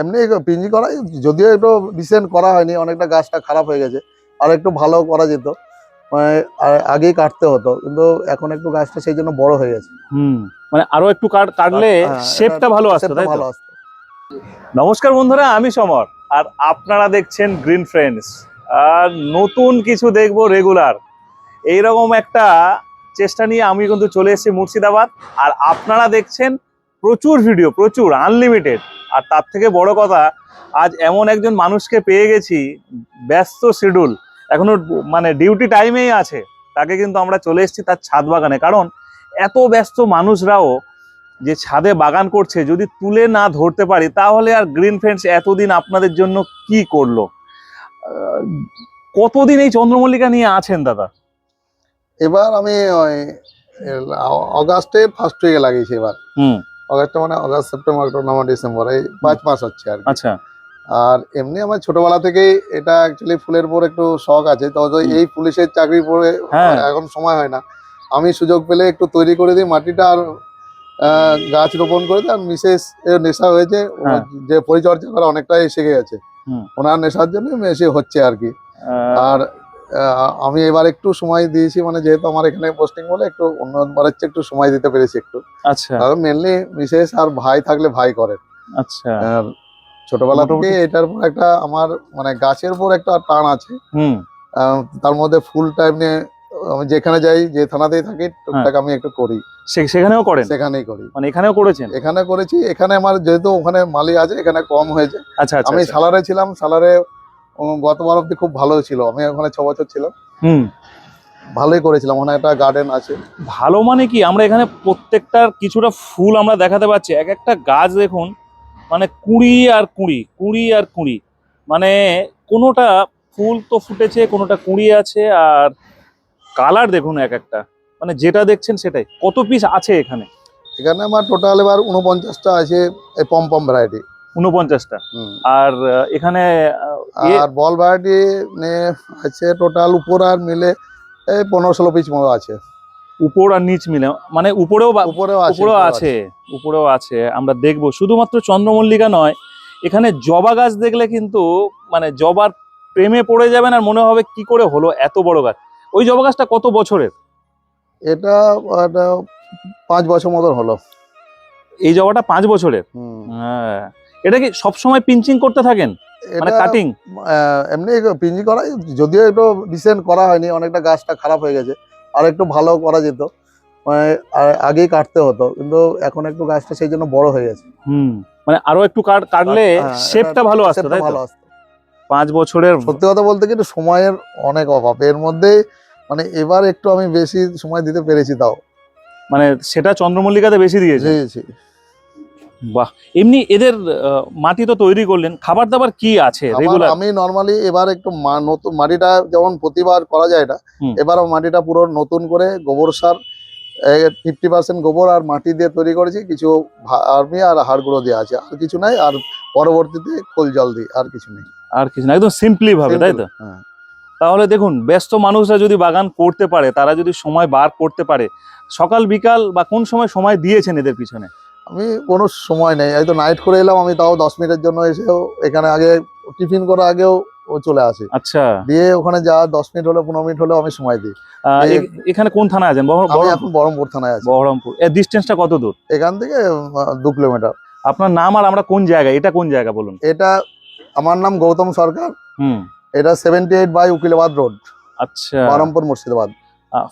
এমনি পিঞ্জি করা যদিও একটু রিসেন্ট করা হয়নি অনেকটা গাছটা খারাপ হয়ে গেছে আর একটু ভালো করা যেত মানে আগেই কাটতে হতো কিন্তু এখন একটু গাছটা সেই জন্য বড় হয়ে গেছে। হুম মানে আরও একটু কাট কাটলে হ্যাঁ, শেপটা ভালো আসতো তাই ভালো আসতো। নমস্কার বন্ধুরা আমি সমর আর আপনারা দেখছেন গ্রিন ফ্রেন্ডস আর নতুন কিছু দেখব রেগুলার এইরকম একটা চেষ্টা নিয়ে আমি কিন্তু চলে এসেছি মুর্শিদাবাদ আর আপনারা দেখছেন প্রচুর ভিডিও প্রচুর আনলিমিটেড আর তার থেকে বড় কথা আজ এমন একজন মানুষকে পেয়ে গেছি ব্যস্ত শিডিউল এখনও মানে ডিউটি টাইমেই আছে তাকে কিন্তু আমরা চলে এসেছি তার ছাদ বাগানে। কারণ এত ব্যস্ত মানুষরাও যে ছাদে বাগান করছে যদি তুলে না ধরতে পারি তাহলে আর গ্রিন ফ্রেন্ডস এতদিন আপনাদের জন্য কি করল? কতদিন এই চন্দ্রমল্লিকা নিয়ে আছেন দাদা? এবার আমি অগাস্টের ফার্স্ট উইকে লাগিয়েছি এবার। হুম। অগাস্টে মানে August September October November December এই পাঁচ মাস হচ্ছে আর। আচ্ছা। আর এমনি আমার ছোটবেলা থেকেই এটা অ্যাকচুয়ালি ফুলের পর একটু শখ আছে তো এই পুলিশের চাকরি পড়ে হ্যাঁ। এখন সময় হয় না। আমি সুযোগ পেলে একটু তৈরি করে দিই মাটিটা আর গাছ রোপণ করে দিই আর মিসেস এর নেশা হয়েছে হ্যাঁ। যে পরিচর্যা করা অনেকটাই শিখে গেছে। ওনার নেশার জন্য বেশি হচ্ছে আর কি। আর আমি এবার একটু সময় দিয়েছি মানে যেহেতু আমার এখানে পোস্টিং বলে একটু অন্যবারের চেয়ে একটু সময় দিতে পেরেছি একটু। আচ্ছা। তবে মেনলি মিসেস আর ভাই থাকলে ভাই করেন আচ্ছা। ছোটবেলা থেকে এটার উপর একটা আমার মানে গাছের উপর একটা টান আছে। হুম। তার মধ্যে ফুল টাইম নিয়ে আমি যেখানে যাই যে থানাতেই থাকি হ্যাঁ। টুকটাক আমি একটু করি। সেখানেও করেন? সেখানেই করি। মানে এখানেও করেছেন? এখানে করেছি এখানে আমার যেহেতু ওখানে মালি আছে এখানে কম হয়েছে। আচ্ছা আচ্ছা আমি আচ্ছা। সালারে ছিলাম সালারে গতবার অব্দি খুব ভালো ছিল। আমি ওখানে ছ বছর ছিলাম। হুম। ভালোই করেছিলাম। ওখানে একটা গার্ডেন আছে। ভালো মানে কি? আমরা এখানে প্রত্যেকটার কিছুটা ফুল আমরা দেখাতে পাচ্ছি। এক একটা গাছ দেখুন মানে কুড়ি আর কুড়ি কুড়ি আর কুড়ি। মানে কোনোটা ফুল তো ফুটেছে কোনোটা কুড়ি আছে আর কালার দেখুন এক একটা। মানে যেটা দেখছেন সেটাই। কত পিস আছে এখানে? এখানে আমার টোটাল এবার উনপঞ্চাশটা আছে এই পম পম ভ্যারাইটি উনপঞ্চাশটা আর এখানে আর বল ভ্যারাইটি আছে টোটাল উপর আর মিলে এই পনেরো ষোলো পিস মতো আছে। উপর আর নিচ মিলে মানে উপরেও উপরেও আছে উপরেও আছে উপরেও আছে আমরা দেখব। শুধুমাত্র চন্দ্রমল্লিকা নয় এখানে জবা গাছ দেখলে কিন্তু মানে জবার প্রেমে পড়ে যাবেন আর মনে হবে কি করে হলো এত বড় গাছ। ওই জবা গাছটা কত বছরের? এটা পাঁচ বছর মতন হলো। এই জবাটা পাঁচ বছরের? হ্যাঁ। এটা কি সবসময় পিঞ্চিং করতে থাকেন? মানে কাটিং এমনি পিঞ্জি করা যদিও একটু রিসেন্ট করা হয়নি অনেকটা গাছটা খারাপ হয়ে গেছে আর একটু ভালো করা যেত মানে আগেই কাটতে হতো কিন্তু এখন একটু গাছটা সেই জন্য বড় হয়ে গেছে। হুম মানে আরও একটু কাট কাটলে হ্যাঁ, শেপটা ভালো আসতো তাই ভালো আসতো। পাঁচ বছরের সত্যি কথা বলতে কিন্তু সময়ের অনেক অভাব এর মধ্যে মানে এবার একটু আমি বেশি সময় দিতে পেরেছি তাও। মানে সেটা চন্দ্রমল্লিকাতে বেশি দিয়েছে। বাহ এমনি এদের মাটি তো তৈরি করলেন খাবার দাবার কি আছে রেগুলার আমি নর্মালি এবার একটু নতুন মাটিটা যেমন প্রতিবার করা যায় না। এবার মাটিটা পুরো নতুন করে গোবর সার ফিফটি পার্সেন্ট গোবর আর মাটি দিয়ে তৈরি করেছি কিছু আর্মি আর হাড় গুঁড়ো দেওয়া আছে আর কিছু নাই আর পরবর্তীতে খোল জল দিই আর কিছু নেই আর কিছু না একদম সিম্পলি ভাবে তাই তো হ্যাঁ। তাহলে দেখুন ব্যস্ত মানুষরা যদি বাগান করতে পারে তারা যদি সময় বার করতে পারে সকাল বিকাল বা কোন সময় সময় দিয়েছেন এদের পিছনে আমি কোনো সময় নেই। হয়তো নাইট করে এলাম আমি তাও দশ মিনিটের জন্য এসেও এখানে আগে টিফিন করার আগেও ও চলে আসে। আচ্ছা। দিয়ে ওখানে যা দশ মিনিট হলে পনেরো মিনিট হলেও আমি সময় দিই। এখানে কোন থানায় আছেন? এখন বহরমপুর থানায় আছি। বহরমপুর। এর ডিস্টেন্সটা কত দূর? এখান থেকে দু কিলোমিটার আপনার নাম আর আমরা কোন জায়গায়? এটা কোন জায়গা বলুন? এটা আমার নাম গৌতম সরকার। হুম। এটা seventy eight by Ukilabad road আচ্ছা। বহরমপুর মুর্শিদাবাদ।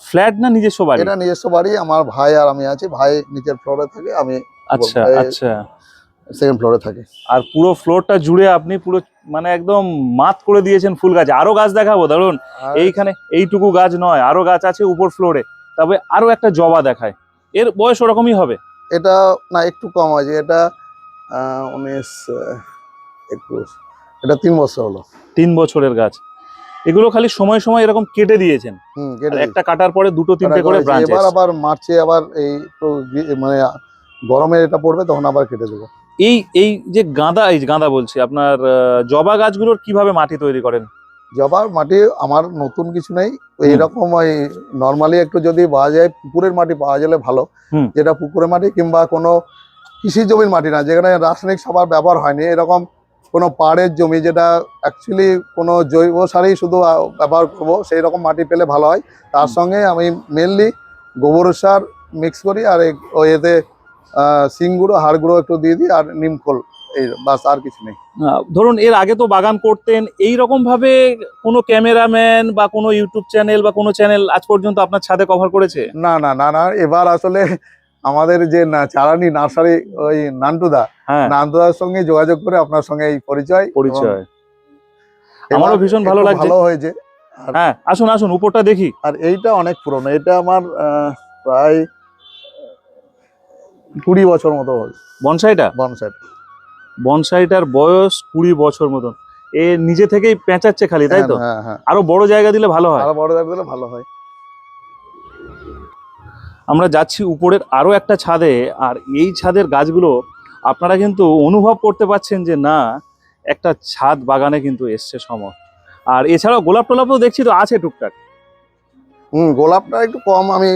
ফ্ল্যাট না নিজস্ব বাড়ি? এটা নিজস্ব বাড়ি আমার ভাই আর আমি আছি। ভাই নিচের ফ্লোরে থাকে আমি আচ্ছা এই- আচ্ছা। সেকেন্ড ফ্লোরে থাকি। আর পুরো ফ্লোরটা জুড়ে আপনি পুরো মানে একদম মাত করে দিয়েছেন ফুল গাছ। আরও গাছ দেখাবো ধরুন এইখানে এইটুকু গাছ নয় আরও গাছ আছে উপর ফ্লোরে। তবে আরও একটা জবা দেখায়। এর বয়স ওরকমই হবে? এটা না একটু কম আছে এটা উনিশ একুশ। এটা তিন বছর হলো। তিন বছরের গাছ। এগুলো খালি সময় সময় এরকম কেটে দিয়েছেন। একটা কাটার পরে দুটো তিনটে করে ব্রাঞ্চ এবার আবার মার্চে আবার এই মানে গরমে এটা পড়বে তখন আবার কেটে দেবো। এই এই যে গাঁদা এই গাঁদা বলছি আপনার জবা গাছগুলোর কীভাবে মাটি তৈরি করেন? জবার মাটি আমার নতুন কিছু নেই। এইরকম ওই নর্মালি একটু যদি পাওয়া যায় পুকুরের মাটি পাওয়া গেলে ভালো। যেটা পুকুরের মাটি কিংবা কোনো কৃষি জমির মাটি না যেখানে রাসায়নিক সার ব্যবহার হয়নি এরকম কোনো পাহাড়ের জমি যেটা অ্যাকচুয়ালি কোনো জৈব সারই শুধু ব্যবহার করব সেই রকম মাটি পেলে ভালো হয়। তার সঙ্গে আমি মেনলি গোবর সার মিক্স করি আর এতে আহ, শিং গুঁড়ো হাড় গুঁড়ো একটু দিয়ে দিই আর নিমখোল এই বাস আর কিছু নেই। ধরুন এর আগে তো বাগান করতেন এই রকম ভাবে কোনো ক্যামেরাম্যান বা কোনো ইউটিউব চ্যানেল বা কোনো চ্যানেল আজ পর্যন্ত আপনার ছাদে কভার করেছে? না না না না এবার আসলে আমাদের যে না চারানি নার্সারি ওই নান্টুদা হ্যাঁ। নান্টুদার সঙ্গে যোগাযোগ করে আপনার সঙ্গে এই পরিচয় পরিচয়। আমারও ভীষণ ভালো লাগছে। ভালো হয়েছে। হ্যাঁ আসুন আসুন উপরটা দেখি। আর এইটা অনেক পুরনো এটা আমার প্রায় কুড়ি বছর মতো বনসাইটা? বনসাইড বনসাইটার বয়স কুড়ি বছর মতন। এ নিজে থেকেই পেঁচাচ্ছে খালি তাই তো? হ্যাঁ হ্যাঁ আরও বড় জায়গা দিলে ভালো হয়। আরও বড় জায়গা দিলে ভালো হয়। আমরা যাচ্ছি উপরের আরও একটা ছাদে আর এই ছাদের গাছগুলো আপনারা কিন্তু অনুভব করতে পাচ্ছেন যে না একটা ছাদ বাগানে কিন্তু এসছে সময়। আর এছাড়াও গোলাপ টোলাপও দেখছি তো আছে টুকটাক। হুম গোলাপটা একটু কম আমি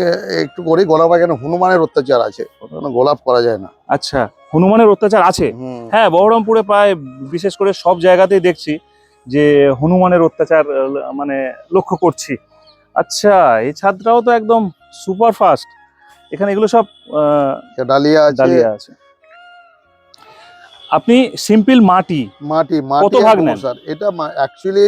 একটু করি। গোলাপ এখানে হনুমানের অত্যাচার আছে গোলাপ করা যায় না। আচ্ছা হনুমানের অত্যাচার আছে? হ্যাঁ বহরমপুরে প্রায় বিশেষ করে সব জায়গাতেই দেখছি যে হনুমানের অত্যাচার মানে লক্ষ্য করছি। আচ্ছা এই ছাদটাও তো একদম সুপার ফাস্ট। এখানে এগুলো সব ডালিয়া ডালিয়া আছে। আপনি সিম্পল মাটি মাটি কত মাটি ভাগ আর গোবর নেন? সার এটা অ্যাকচুয়ালি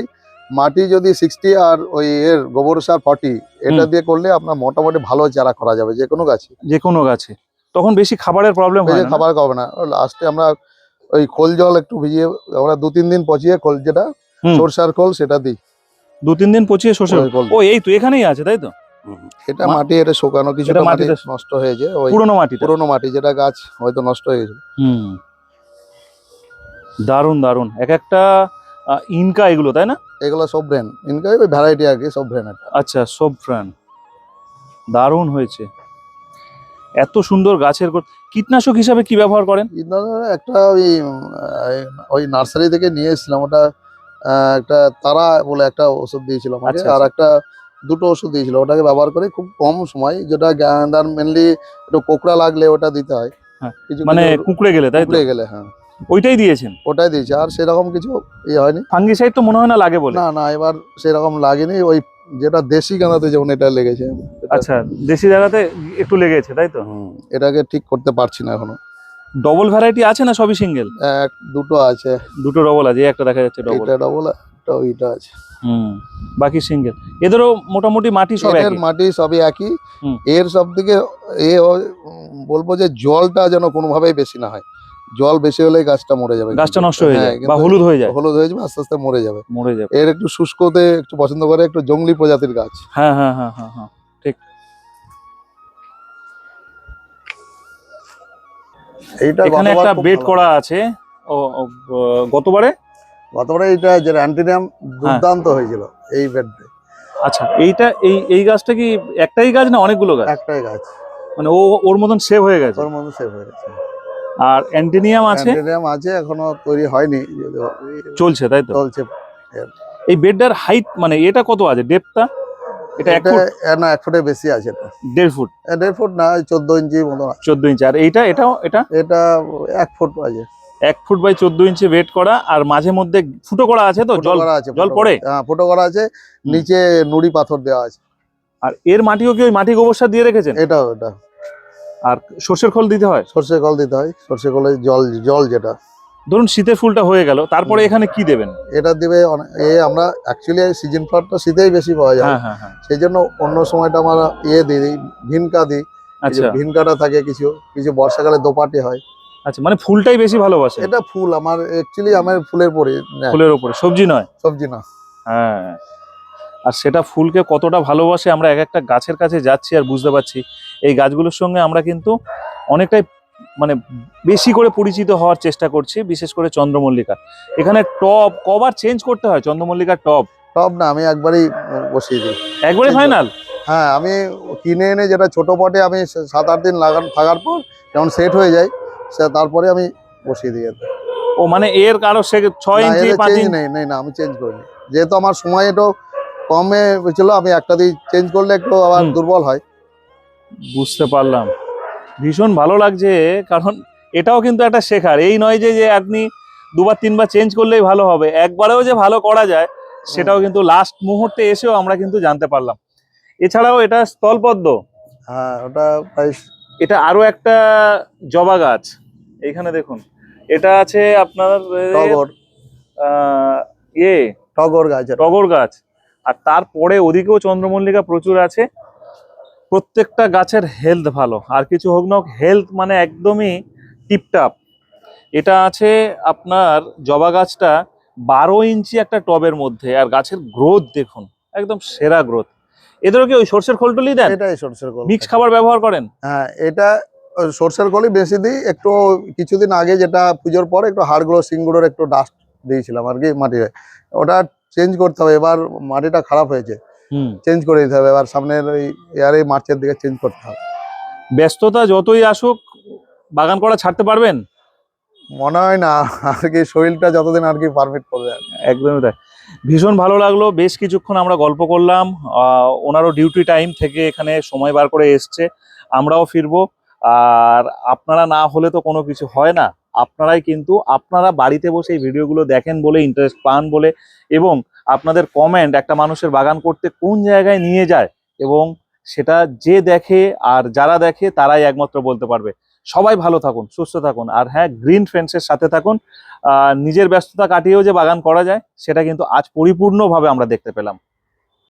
মাটি যদি সিক্সটি আর ওই এর গোবর সার ফর্টি এটা দিয়ে করলে আপনার মোটামুটি ভালো চারা করা যাবে যে কোনো গাছে। যে কোনো গাছে। তখন বেশি খাবারের প্রবলেম হয় খাবার খাবে না। লাস্টে আমরা ওই খোল জল একটু ভিজিয়ে আমরা দু তিন দিন পচিয়ে খোল যেটা সরষার খোল সেটা দিই। দু তিন দিন পচিয়ে সরষার খোল ও এই তো এখানেই আছে তাই তো? এটা মাটি এটা শুকানো কিছুটা মাটি নষ্ট হয়েছে ওই পুরোনো মাটি পুরোনো মাটি যেটা গাছ হয়তো নষ্ট হয়ে গেছে। হুম। দারুণ দারুণ। এক একটা ইনকা এগুলো তাই না? এগুলো সব ব্রেন ইনকা ওই ভ্যারাইটি আর কি সব একটা আচ্ছা সব ফ্রান দারুণ হয়েছে। এত সুন্দর গাছের কীটনাশক হিসাবে কি ব্যবহার করেন? একটা ওই ওই নার্সারি থেকে নিয়ে এসেছিলাম। ওটা আহ, একটা তারা বলে একটা ওষুধ দিয়েছিল আমাকে। আচ্ছা, আর আচ্ছা। একটা দুটো ওষুধ দিয়েছিল। ওটাকে ব্যবহার করে খুব কম সময় যেটা গাঁদার মেনলি একটু কোকড়া লাগলে ওটা দিতে হয়। হ্যাঁ, মানে কুকড়ে গেলে তাই কুকড়ে গেলে হ্যাঁ। ওইটাই দিয়েছেন? ওটাই দিয়েছে আর সেরকম কিছু ইয়ে হয়নি। ফাঙ্গিসাইড তো মনে হয় না লাগে বলে। না না এবার সেরকম লাগেনি ওই যেটা দেশি গাঁদাতে যেমন এটা লেগেছে। আচ্ছা দেশি জায়গাতে একটু লেগেছে তাই তো? এটাকে ঠিক করতে পারছি না এখনও। ডবল ভ্যারাইটি আছে না সবই সিঙ্গেল এক দুটো আছে। দুটো ডবল আছে একটা দেখা যাচ্ছে ডবল এটা ডবল একটা ওইটা আছে। হুম বাকি সিঙ্গেল এদেরও মোটামুটি মাটি সব একই? মাটি সবই একই। এর সব থেকে এ বলব যে জলটা যেন কোনোভাবেই বেশি না হয়। জল বেশি হলে গাছটা মরে যাবে গাছটা নষ্ট হয়ে হ্যাঁ, যায় বা হলুদ হয়ে যায়। হলুদ হয়ে যাবে আস্তে আস্তে মরে যাবে। মরে যাবে। এর একটু শুষ্কতে একটু পছন্দ করে একটু জঙ্গলি প্রজাতির গাছ। হ্যাঁ হ্যাঁ হ্যাঁ হ্যাঁ হ্যাঁ এইটা এখানে একটা বেড করা আছে। ও গতবারে? গতবারে এইটা যে অ্যান্টিনিয়াম দুর্দান্ত হয়েছিল এই বেড। আচ্ছা এইটা এই এই গাছটা কি একটাই গাছ না অনেকগুলো গাছ? একটাই গাছ। মানে ও ওর মতন সেভ হয়ে গেছে? ওর মতন সেভ হয়ে গেছে। আর অ্যান্টিনিয়াম আছে? অ্যান্টিনিয়াম আছে এখনও তৈরি হয়নি চলছে তাই তো? চলছে। এই বেডটার হাইট মানে এটা কত আছে? ডেপটা এটা এক এটা ফুট? না এক ফুটের বেশি আছে এটা। দেড় ফুট? দেড় ফুট না চোদ্দ ইঞ্চি মতো। চোদ্দ ইঞ্চি। আর এইটা এটাও এটা? এটা এক ফুট আছে। এক ফুট বাই চোদ্দ ইঞ্চি বেড করা আর মাঝে মধ্যে ফুটো করা আছে তো? জল জল পড়ে? হ্যাঁ ফুটো করা আছে। নিচে নুড়ি পাথর দেওয়া আছে। আর এর মাটিও কি ওই মাটি গোবর সার দিয়ে রেখেছেন? এটা ওটা আর সর্ষের খোল দিতে হয়? সর্ষে কল দিতে হয় সর্ষে কলে জল জল যেটা। ধরুন শীতের ফুলটা হয়ে গেল তারপরে এখানে কি দেবেন? এটা দিবে অনে- এ আমরা অ্যাকচুয়ালি সিজন ফ্লাওয়ারটা শীতেই বেশি পাওয়া যায়। হ্যাঁ হ্যাঁ হ্যাঁ। সেই জন্য অন্য সময়টা আমরা ইয়ে দিই দিই ভিনকা দিই। এই যে আচ্ছা। ভিনকাটা থাকে কিছু কিছু বর্ষাকালে দোপাটি হয়। আচ্ছা মানে ফুলটাই বেশি ভালোবাসে? এটা ফুল আমার অ্যাকচুয়ালি আমার ফুলের পরে নেয়, ফুলের উপরে সবজি নয়? সবজি না হ্যাঁ। আর সেটা ফুলকে কতটা ভালোবাসে আমরা এক একটা গাছের কাছে যাচ্ছি আর বুঝতে পারছি। এই গাছগুলোর সঙ্গে আমরা কিন্তু অনেকটাই মানে বেশি করে পরিচিত হওয়ার চেষ্টা করছি বিশেষ করে চন্দ্রমল্লিকা। এখানে টব কবার চেঞ্জ করতে হয় চন্দ্রমল্লিকার টব সব না আমি একবারই বসিয়ে দিই। একবারে Change ফাইনাল হ্যাঁ আমি কিনে এনে যেটা ছোট পটে আমি সাত আট দিন লাগান থাকার পর যখন সেট হয়ে যায় সে তারপরে আমি বসিয়ে দিই। ও মানে এর কারও সে ছয় ইঞ্চি পাঁচ ইঞ্চি নেই নেই না আমি চেঞ্জ করিনি। যেহেতু আমার সময় একটু কমে ছিল আমি একটা দিয়ে চেঞ্জ করলে একটু আবার দুর্বল হয়। বুঝতে পারলাম। ভীষণ ভালো লাগছে কারণ এটাও কিন্তু একটা শেখার। এই নয় যে যে আপনি দুবার তিনবার চেঞ্জ করলেই ভালো হবে একবারেও যে ভালো করা যায় সেটাও কিন্তু লাস্ট মুহূর্তে এসেও আমরা কিন্তু জানতে পারলাম। এছাড়াও এটা স্থলপদ্ম। হ্যাঁ ওটা এটা আরও একটা জবা গাছ। এইখানে দেখুন এটা আছে আপনার টগর। ইয়ে। টগর গাছ। টগর গাছ। আর তারপরে ওদিকেও চন্দ্রমল্লিকা প্রচুর আছে। প্রত্যেকটা গাছের হেলথ ভালো। আর কিছু হোক না হেলথ মানে একদমই টিপটাপ এটা আছে আপনার জবা গাছটা বারো ইঞ্চি একটা টবের মধ্যে আর গাছের গ্রোথ দেখুন একদম সেরা গ্রোথ এদেরও কি ওই সর্ষের খোলটলি দেন? এটাই সর্ষের খোল। মিক্স খাবার ব্যবহার করেন? হ্যাঁ এটা সর্ষের খোলই বেশি দিই। একটু কিছুদিন আগে যেটা পুজোর পরে একটু হাড়গুলো সিংগুলোর একটু ডাস্ট দিয়েছিলাম আর কি মাটিতে। ওটা চেঞ্জ করতে হবে এবার মাটিটা খারাপ হয়েছে। চেঞ্জ করে দিতে হবে এবার সামনের ওই ইয়ারে মার্চের দিকে চেঞ্জ করতে হবে। ব্যস্ততা যতই আসুক বাগান করা ছাড়তে পারবেন? মনে হয় না আর কি শরীরটা যতদিন আর কি পারমিট করবে আর একদমই তাই। ভীষণ ভালো লাগল বেশ কিছুক্ষণ আমরা গল্প করলাম ওনারও ডিউটি টাইম থেকে এখানে সময় বার করে এসছে আমরাও ফিরবো। আর আপনারা না হলে তো কোনো কিছু হয় না। আপনারাই কিন্তু আপনারা বাড়িতে বসে এই ভিডিওগুলো দেখেন বলে ইন্টারেস্ট পান বলে এবং আপনাদের কমেন্ট একটা মানুষের বাগান করতে কোন জায়গায় নিয়ে যায় এবং সেটা যে দেখে আর যারা দেখে তারাই একমাত্র বলতে পারবে। সবাই ভালো থাকুন, সুস্থ থাকুন আর হ্যাঁ গ্রিন ফ্রেন্ডসের সাথে থাকুন। নিজের ব্যস্ততা কাটিয়েও যে বাগান করা যায়, সেটা কিন্তু আজ পরিপূর্ণভাবে আমরা দেখতে পেলাম।